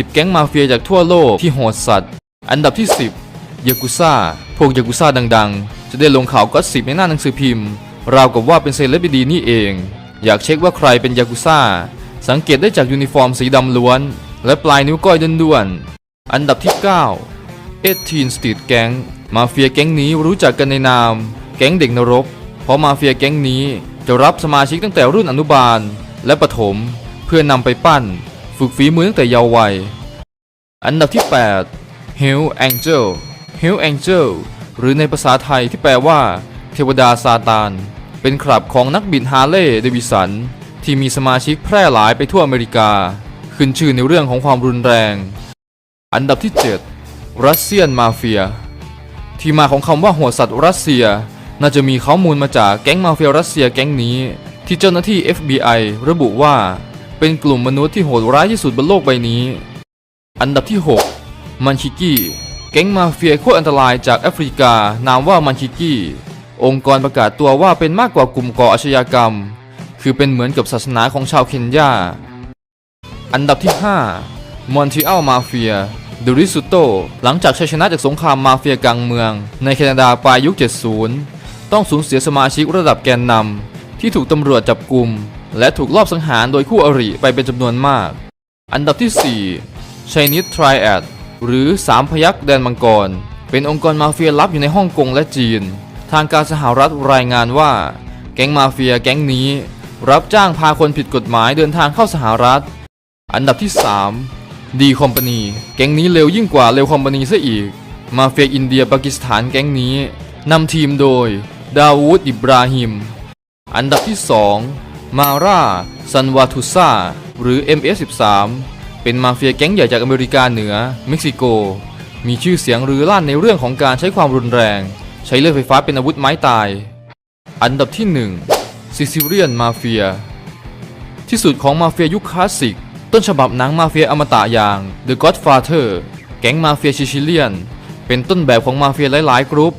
10 แก๊งมาเฟียจากทั่วโลกที่โหดสัตว์ อันดับที่ 10ยากุซ่า พวกยากุซ่าดังๆ จะได้ลงข่าวก็สิบในหน้าหนังสือพิมพ์ ราวกับว่าเป็นเซเลบริดีนี่เอง อยากเช็คว่าใครเป็นยากุซ่า สังเกตได้จากยูนิฟอร์มสีดำล้วน และปลายนิ้วก้อยด้วนๆ อันดับที่ 9 18 Street Gang มาเฟียแก๊งนี้รู้จักกันในนาม แก๊งเด็กนรก เพราะมาเฟียแก๊งนี้จะรับสมาชิกตั้งแต่รุ่นอนุบาล และประถม เพื่อนำไปปั้น ฝึกฝีมือตั้งแต่เยาว์วัย อันดับที่ 8 Hell Angel Hell Angel หรือในภาษาไทยที่แปลว่า เทวดาซาตาน เป็นคลับของนักบินฮาร์เลย์เดวิสัน ที่มีสมาชิกแพร่หลายไปทั่วอเมริกา ขึ้นชื่อในเรื่องของความรุนแรง อันดับที่ 7 รัสเซียนมาเฟีย ที่มาของคำว่าหัวสัตว์รัสเซีย น่าจะมีข้อมูลมาจากแก๊งมาเฟียรัสเซียแก๊งนี้ ที่เจ้าหน้าที่ FBI ระบุว่า เป็นกลุ่มมนุษย์ที่โหดร้ายที่สุดบนโลกใบนี้ อันดับที่ 6 มันชิกี้ แก๊งมาเฟียโคตรอันตรายจากแอฟริกา นามว่ามันชิกี้ องค์กรประกาศตัวว่าเป็นมากกว่ากลุ่มก่ออาชญากรรม คือเป็นเหมือนกับศาสนาของชาวเคนยา อันดับที่ 5 มอนทรีออลมาเฟียดูริสุโตหลังจากชัยชนะจากสงครามมาเฟียกลางเมือง ในแคนาดาปลายยุค 70 ต้องสูญเสียสมาชิกระดับแกนนำที่ถูกตำรวจจับกลุ่ม และถูกลอบสังหารโดยคู่อริไปเป็นจำนวนมาก อันดับที่ 4 Chinese Triad หรือสามพยักแดนมังกร เป็นองค์กรมาเฟียลับอยู่ในฮ่องกงและจีน ทางการสหรัฐรายงานว่า แก๊งมาเฟียแก๊งนี้ รับจ้างพาคนผิดกฎหมายเดินทางเข้าสหรัฐ อันดับที่3ดีคอมพานีแก๊งนี้เร็วยิ่งกว่าเร็วคอมพานีซะอีก มาเฟียอินเดียปากีสถานแก๊งนี้นำทีมโดย ดาวูดอิบราฮิม อันดับที่ 2 มาร่าซันวาทุซาหรือ MS13 เป็นมาเฟียแก๊งใหญ่จากอเมริกาเหนือ เม็กซิโก มีชื่อเสียงรือลั่นในเรื่องของการใช้ความรุนแรง ใช้เลือดไฟฟ้าเป็นอาวุธไม้ตาย อันดับที่1ซิซิเลียนมาเฟีย ที่สุดของมาเฟียยุคคลาสสิก ต้นฉบับหนังมาเฟียอมตะอย่าง The Godfather แก๊งมาเฟียซิซิเลียน เป็นต้นแบบของมาเฟียหลายๆ กรุ๊ป